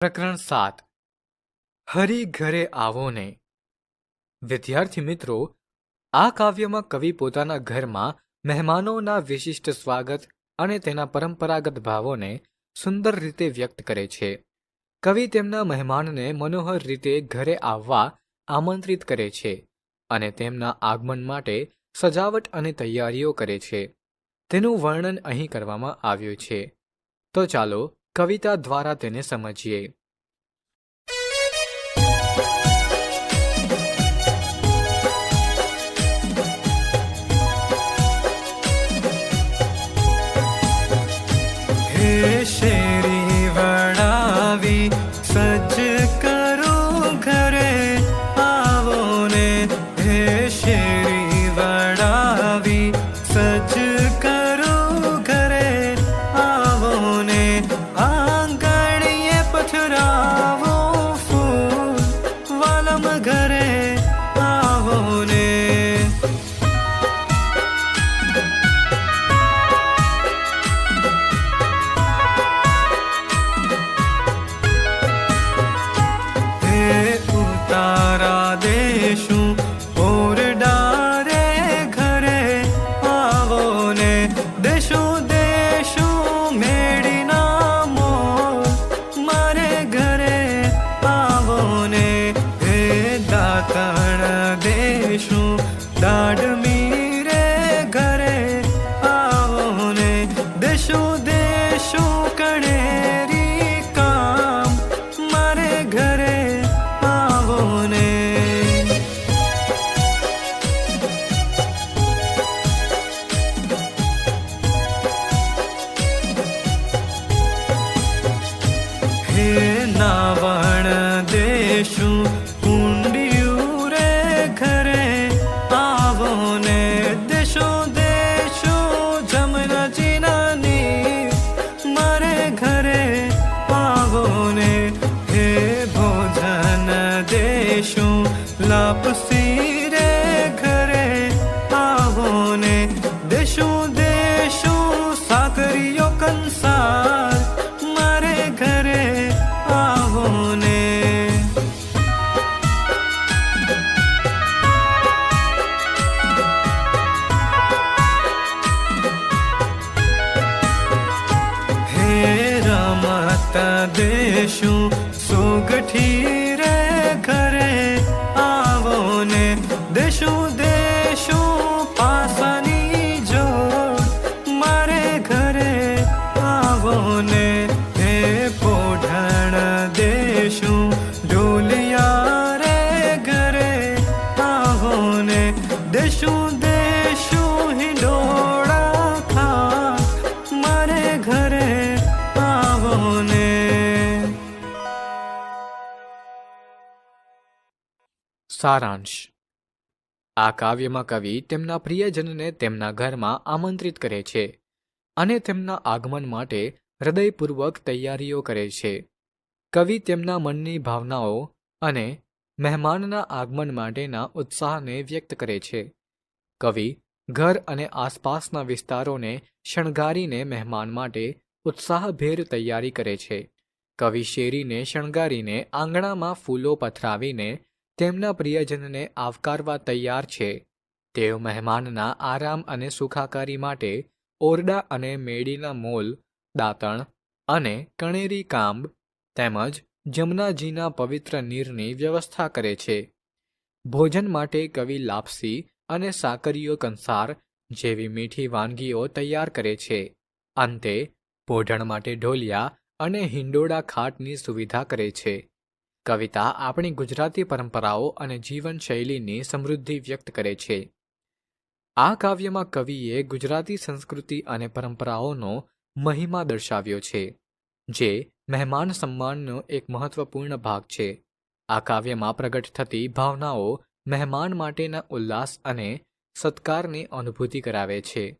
પ્રકરણ સાત. હરી ઘરે આવો ને. વિદ્યાર્થી મિત્રો, આ કાવ્યમાં કવિ પોતાના ઘરમાં મહેમાનોના વિશિષ્ટ સ્વાગત અને તેના પરંપરાગત ભાવોને સુંદર રીતે વ્યક્ત કરે છે. કવિ તેમના મહેમાનને મનોહર રીતે ઘરે આવવા આમંત્રિત કરે છે અને તેમના આગમન માટે સજાવટ અને તૈયારીઓ કરે છે. તેનું વર્ણન અહીં કરવામાં આવ્યું છે. તો ચાલો કવિતા દ્વારા તેને સમજીએ. લાપસી રે ઘરે આવો ને દેશું દેશું સાકરીઓ કંસાર મારે ઘરે આવો ને હે રમત દેશું ને હે પોઢણ દેશું, ઢોલિયા રે ઘરે આવો ને દેશું દેશું હિંડોળા ખા મારે ઘરે આવો ને સારાંશ. આ કાવ્યમાં કવિ તેમના પ્રિયજનને તેમના ઘરમાં આમંત્રિત કરે છે અને તેમના આગમન માટે હૃદયપૂર્વક તૈયારીઓ કરે છે. કવિ તેમના મનની ભાવનાઓ અને મહેમાનના આગમન માટેના ઉત્સાહને વ્યક્ત કરે છે. કવિ ઘર અને આસપાસના વિસ્તારોને શણગારીને મહેમાન માટે ઉત્સાહભેર તૈયારી કરે છે. કવિ શેરીને શણગારીને આંગણામાં ફૂલો પથરાવીને તેમના પ્રિયજનને આવકારવા તૈયાર છે. તેઓ મહેમાનના આરામ અને સુખાકારી માટે ઓરડા અને મેડીના મોલ દાંતણ અને કણેરી કાંબ તેમજ જમનાજીના પવિત્ર નીરની વ્યવસ્થા કરે છે. ભોજન માટે કવિ લાપસી અને સાકરીઓ કંસાર જેવી મીઠી વાનગીઓ તૈયાર કરે છે. અંતે પોઢણ માટે ઢોલિયા અને હિંડોળા ખાટની સુવિધા કરે છે. કવિતા આપણી ગુજરાતી પરંપરાઓ અને જીવનશૈલીની સમૃદ્ધિ વ્યક્ત કરે છે. આ કાવ્યમાં કવિએ ગુજરાતી સંસ્કૃતિ અને પરંપરાઓનો મહિમા દર્શાવ્યો છે, જે મહેમાન સન્માનનો એક મહત્વપૂર્ણ ભાગ છે. આ કાવ્યમાં પ્રગટ થતી ભાવનાઓ મહેમાન માટેના ઉલ્લાસ અને સત્કારની અનુભૂતિ કરાવે છે.